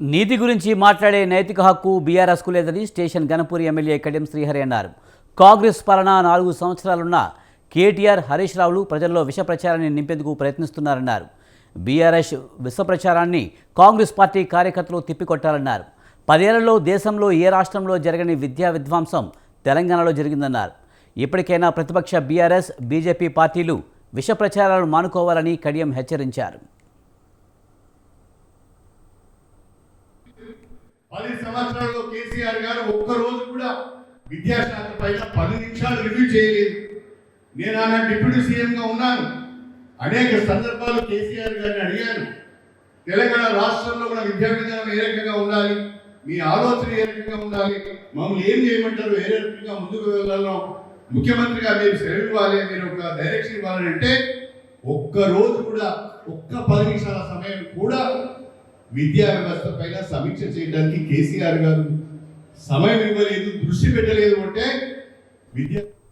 నీతి గురించి మాట్లాడే నైతిక హక్కు బీఆర్ఎస్కు లేదని స్టేషన్ గణపూరి ఎమ్మెల్యే కడియం శ్రీహరి అన్నారు. కాంగ్రెస్ పాలన నాలుగు సంవత్సరాలున్న కేటీఆర్ హరీష్ రావులు ప్రజల్లో విష ప్రచారాన్ని నింపేందుకు ప్రయత్నిస్తున్నారన్నారు. బీఆర్ఎస్ విష ప్రచారాన్ని కాంగ్రెస్ పార్టీ కార్యకర్తలు తిప్పికొట్టాలన్నారు. పదేళ్ళలో దేశంలో ఏ రాష్ట్రంలో జరగని విద్యా విధ్వంసం తెలంగాణలో జరిగిందన్నారు. ఇప్పటికైనా ప్రతిపక్ష బీఆర్ఎస్ బీజేపీ పార్టీలు విష ప్రచారాలు మానుకోవాలని కడియం హెచ్చరించారు. పది సంవత్సరాల్లో కేసీఆర్ గారు ఒక్క రోజు కూడా విద్యాశాఖ పైన పది నిమిషాలు రివ్యూ చేయలేదు. నేను ఆయన డిప్యూటీ సీఎంగా ఉన్నాను. అనేక సందర్భాలు కేసీఆర్ గారిని అడిగాను. తెలంగాణ రాష్ట్రంలో కూడా విద్యా విధానం ఏ రకంగా ఉండాలి? మీ ఆలోచన ఏ రకంగా ఉండాలి? మమ్మల్ని ఏం చేయమంటారు? ఏ రకంగా ముందుకు వెళ్ళాలో ముఖ్యమంత్రిగా మీరు సెలవు ఇవ్వాలి మీరు ఒక డైరెక్షన్ ఇవ్వాలని అంటే ఒక్క రోజు కూడా ఒక్క పది నిమిషాల సమయం కూడా విద్యా వ్యవస్థ పైన సమీక్ష చేయడానికి కేసీఆర్ గారు సమయం ఇవ్వలేదు దృష్టి పెట్టలేదు అంటే విద్య